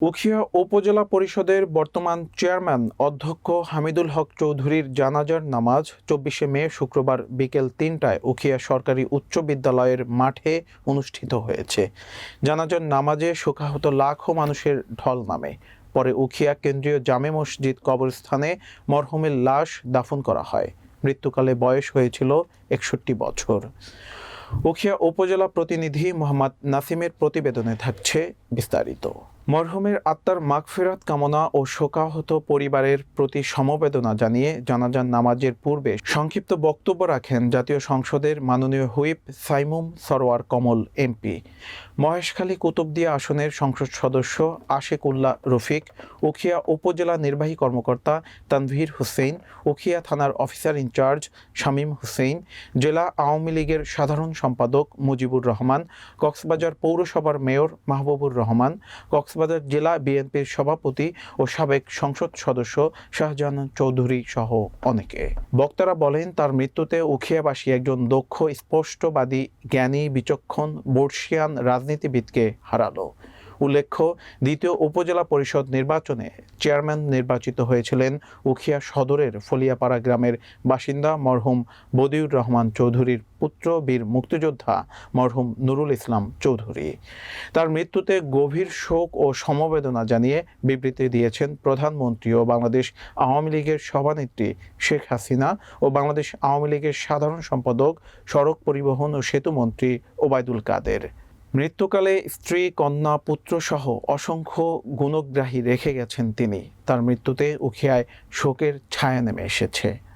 উখিয়া উপজেলা পরিষদের বর্তমান চেয়ারম্যান অধ্যক্ষ হামিদুল হক চৌধুরীর জানাজার নামাজ চব্বিশে মে শুক্রবার বিকেল তিনটায় উখিয়া সরকারি উচ্চ বিদ্যালয়ের মাঠে অনুষ্ঠিত হয়েছে। জানাজার নামাজে শোকাহত লাখো মানুষের ঢল নামে। পরে উখিয়া কেন্দ্রীয় জামে মসজিদ কবরস্থানে মরহুমের লাশ দাফন করা হয়। মৃত্যুকালে বয়স হয়েছিল একষট্টি বছর। উখিয়া উপজেলা প্রতিনিধি মোহাম্মদ নাসিমের প্রতিবেদনে থাকছে বিস্তারিত। মরহুমের আত্মার মাগফিরাত কামনা ও শোকাহত পরিবারের প্রতি সমবেদনা জানিয়ে জানাজান নামাজের পূর্বে সংক্ষিপ্ত বক্তব্য রাখেন জাতীয় সংসদের মাননীয় হুইপ সাইমুম সরোয়ার কমল এমপি। মহেশখালী কুতুবদিয়া আসনের সংসদ সদস্য আশেক উল্লাহ রফিক, উখিয়া উপজেলা নির্বাহী কর্মকর্তা তানভীর হুসেইন, উখিয়া থানার অফিসার ইনচার্জ শামীম হুসেইন, জেলা আওয়ামী লীগের সাধারণ সম্পাদক মুজিবুর রহমান, কক্সবাজার পৌরসভার মেয়র মাহবুবুর রহমান কক্সবাজার জেলা বিএনপির সভাপতি ও সাবেক সংসদ সদস্য শাহজাহান চৌধুরী সহ অনেকে। বক্তারা বলেন, তার মৃত্যুতে উখিয়াবাসী একজন দক্ষ, স্পষ্টবাদী, জ্ঞানী, বিচক্ষণ, বর্ষিয়ান রাজনীতিবিদকে হারালো। উল্লেখ্য, দ্বিতীয় উপজেলা পরিষদ নির্বাচনে চেয়ারম্যান নির্বাচিত হয়েছিলেন উখিয়া সদরের ফলিয়াপাড়া গ্রামের বাসিন্দা মরহুম বদিউর রহমান চৌধুরীর পুত্র বীর মুক্তিযোদ্ধা মরহুম নুরুল ইসলাম চৌধুরী। তার মৃত্যুতে গভীর শোক ও সমবেদনা জানিয়ে বিবৃতি দিয়েছেন প্রধানমন্ত্রী ও বাংলাদেশ আওয়ামী লীগের সভানেত্রী শেখ হাসিনা ও বাংলাদেশ আওয়ামী লীগের সাধারণ সম্পাদক সড়ক পরিবহন ও সেতুমন্ত্রী ওবায়দুল কাদের। মৃত্যুকালে স্ত্রী, কন্যা পুত্র সহ অসংখ্য গুণগ্রাহী রেখে গেছেন তিনি। তার মৃত্যুতে উখিয়ায় শোকের ছায়া নেমে এসেছে।